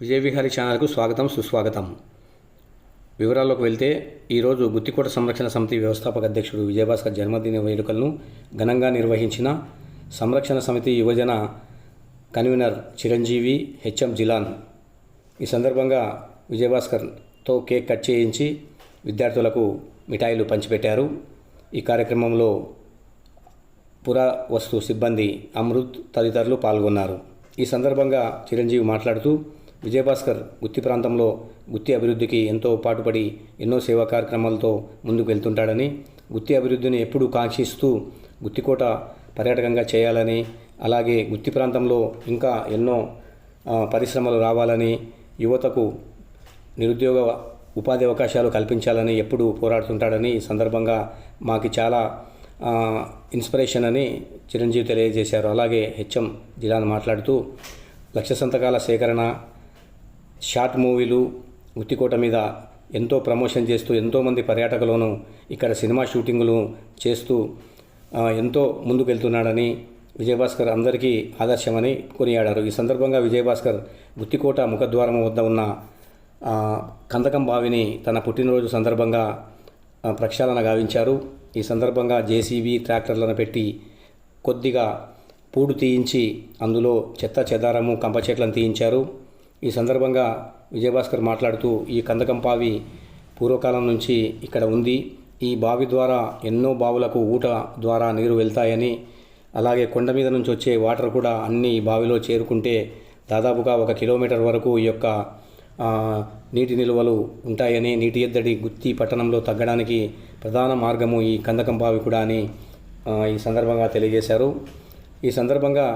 విజయ విహారీ ఛానల్కు స్వాగతం సుస్వాగతం. వివరాల్లోకి వెళ్తే ఈరోజు గుత్తికోట సంరక్షణ సమితి వ్యవస్థాపక అధ్యక్షుడు విజయభాస్కర్ జన్మదిన వేడుకలను ఘనంగా నిర్వహించిన సంరక్షణ సమితి యువజన కన్వీనర్ చిరంజీవి హెచ్ఎం జిలాన్. ఈ సందర్భంగా విజయభాస్కర్తో కేక్ కట్ చేయించి విద్యార్థులకు మిఠాయిలు పంచిపెట్టారు. ఈ కార్యక్రమంలో పురావస్తు సిబ్బంది అమృత్ తదితరులు పాల్గొన్నారు. ఈ సందర్భంగా చిరంజీవి మాట్లాడుతూ విజయభాస్కర్ గుత్తి ప్రాంతంలో గుత్తి అభివృద్ధికి ఎంతో పాటుపడి ఎన్నో సేవా కార్యక్రమాలతో ముందుకు వెళ్తుంటాడని గుత్తి అభివృద్ధిని ఎప్పుడూ కాంక్షిస్తూ గుత్తికోట పర్యాటకంగా చేయాలని అలాగే గుత్తి ప్రాంతంలో ఇంకా ఎన్నో పరిశ్రమలు రావాలని యువతకు నిరుద్యోగ ఉపాధి అవకాశాలు కల్పించాలని ఎప్పుడూ పోరాడుతుంటాడని ఈ సందర్భంగా మాకు చాలా ఇన్స్పిరేషన్ అని చిరంజీవి తెలియజేశారు. అలాగే హెచ్ఎం జిలాన్ మాట్లాడుతూ లక్ష సంతకాల సేకరణ షార్ట్ మూవీలు ఉత్తికోట మీద ఎంతో ప్రమోషన్ చేస్తూ ఎంతోమంది పర్యాటకులను ఇక్కడ సినిమా షూటింగులు చేస్తూ ఎంతో ముందుకెళ్తున్నాడని విజయభాస్కర్ అందరికీ ఆదర్శమని కొనియాడారు. ఈ సందర్భంగా విజయభాస్కర్ గుత్తికోట ముఖద్వారం వద్ద ఉన్న కందకం బావిని తన పుట్టినరోజు సందర్భంగా ప్రక్షాళన గావించారు. ఈ సందర్భంగా జేసీబీ ట్రాక్టర్లను పెట్టి కొద్దిగా పూడు తీయించి అందులో చెత్త చెదారము కంప చెట్లను తీయించారు. ఈ సందర్భంగా విజయభాస్కర్ మాట్లాడుతూ ఈ కందకం బావి పూర్వకాలం నుంచి ఇక్కడ ఉంది. ఈ బావి ద్వారా ఎన్నో బావులకు ఊట ద్వారా నీరు వెళ్తాయని అలాగే కొండ మీద నుంచి వచ్చే వాటర్ కూడా అన్ని బావిలో చేరుకుంటే దాదాపుగా ఒక కిలోమీటర్ వరకు ఈ యొక్క నీటి నిల్వలు ఉంటాయని నీటి ఎద్దడి గుత్తి పట్టణంలో తగ్గడానికి ప్రధాన మార్గము ఈ కందకం బావి కూడా అని ఈ సందర్భంగా తెలియజేశారు. ఈ సందర్భంగా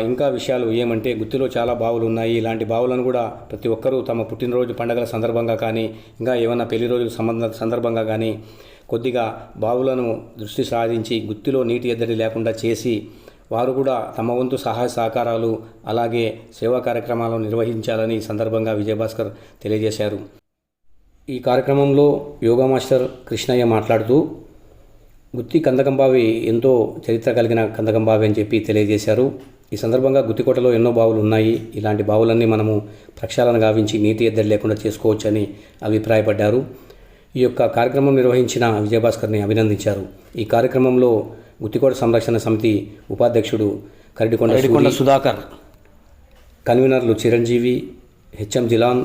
ఇంకా విషయాలు ఏమంటే గుత్తిలో చాలా బావులు ఉన్నాయి. ఇలాంటి బావులను కూడా ప్రతి ఒక్కరూ తమ పుట్టినరోజు పండగల సందర్భంగా కానీ ఇంకా ఏమైనా పెళ్ళి రోజుల సంబంధ సందర్భంగా కానీ కొద్దిగా బావులను దృష్టి సాధించి గుత్తిలో నీటి ఎద్దడి లేకుండా చేసి వారు కూడా తమ వంతు సహాయ సహకారాలు అలాగే సేవా కార్యక్రమాలను నిర్వహించాలని సందర్భంగా విజయభాస్కర్ తెలియజేశారు. ఈ కార్యక్రమంలో యోగా మాస్టర్ కృష్ణయ్య మాట్లాడుతూ గుత్తి కందకంబావి ఎంతో చరిత్ర కలిగిన కందకంబావి అని చెప్పి తెలియజేశారు. ఈ సందర్భంగా గుత్తికోటలో ఎన్నో బావులు ఉన్నాయి. ఇలాంటి బావులన్నీ మనము ప్రక్షాళన గావించి నీటి ఎద్దడి లేకుండా చేసుకోవచ్చని అభిప్రాయపడ్డారు. ఈ యొక్క కార్యక్రమం నిర్వహించిన విజయభాస్కర్ని అభినందించారు. ఈ కార్యక్రమంలో గుత్తికోట సంరక్షణ సమితి ఉపాధ్యక్షుడు కరడికొండ కరడికొండ సుధాకర్. కన్వీనర్లు చిరంజీవి హెచ్ఎం జిలాన్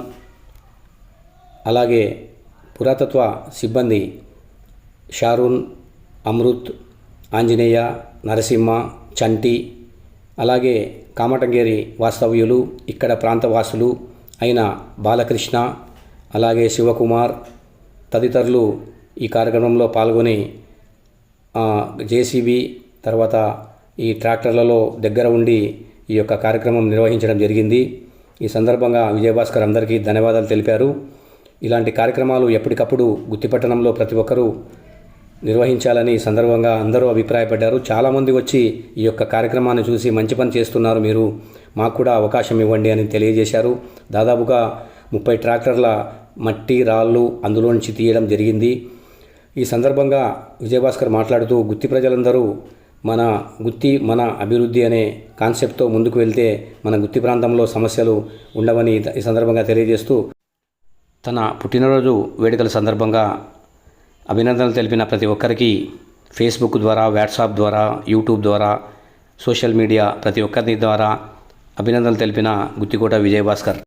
అలాగే పురాతత్వ సిబ్బంది షారూన్ అమృత్ ఆంజనేయ నరసింహ చంటి అలాగే కామటంగేరి వాస్తవ్యులు ఇక్కడ ప్రాంతవాసులు అయిన బాలకృష్ణ అలాగే శివకుమార్ తదితరులు ఈ కార్యక్రమంలో పాల్గొని జేసీబీ తర్వాత ఈ ట్రాక్టర్లలో దగ్గర ఉండి ఈ యొక్క కార్యక్రమం నిర్వహించడం జరిగింది. ఈ సందర్భంగా విజయభాస్కర్ అందరికీ ధన్యవాదాలు తెలిపారు. ఇలాంటి కార్యక్రమాలు ఎప్పటికప్పుడు గుత్తిపట్టణంలో ప్రతి ఒక్కరూ నిర్వహించాలని ఈ సందర్భంగా అందరూ అభిప్రాయపడ్డారు. చాలామంది వచ్చి ఈ యొక్క కార్యక్రమాన్ని చూసి మంచి పని చేస్తున్నారు. మీరు మాకు కూడా అవకాశం ఇవ్వండి అని తెలియజేశారు. దాదాపుగా ముప్పై ట్రాక్టర్ల మట్టి రాళ్ళు అందులో నుంచి తీయడం జరిగింది. ఈ సందర్భంగా విజయభాస్కర్ మాట్లాడుతూ గుత్తి ప్రజలందరూ మన గుత్తి మన అభివృద్ధి అనే కాన్సెప్ట్తో ముందుకు వెళ్తే మన గుత్తి ప్రాంతంలో సమస్యలు ఉండవని ఈ సందర్భంగా తెలియజేస్తూ తన పుట్టినరోజు వేడుకల సందర్భంగా అభినందనలు తెలిపిన ప్రతి ఒక్కరికి ఫేస్బుక్ ద్వారా వాట్సాప్ ద్వారా యూట్యూబ్ ద్వారా సోషల్ మీడియా ప్రతి ఒక్కరి ద్వారా అభినందనలు తెలిపిన గుత్తికోట విజయభాస్కర్.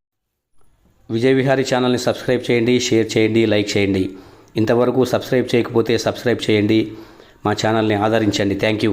విజయ విహారీ ఛానల్ని సబ్స్క్రైబ్ చేయండి షేర్ చేయండి లైక్ చేయండి. ఇంతవరకు సబ్స్క్రైబ్ చేయకపోతే సబ్స్క్రైబ్ చేయండి. మా ఛానల్ని ఆదరించండి. Thank you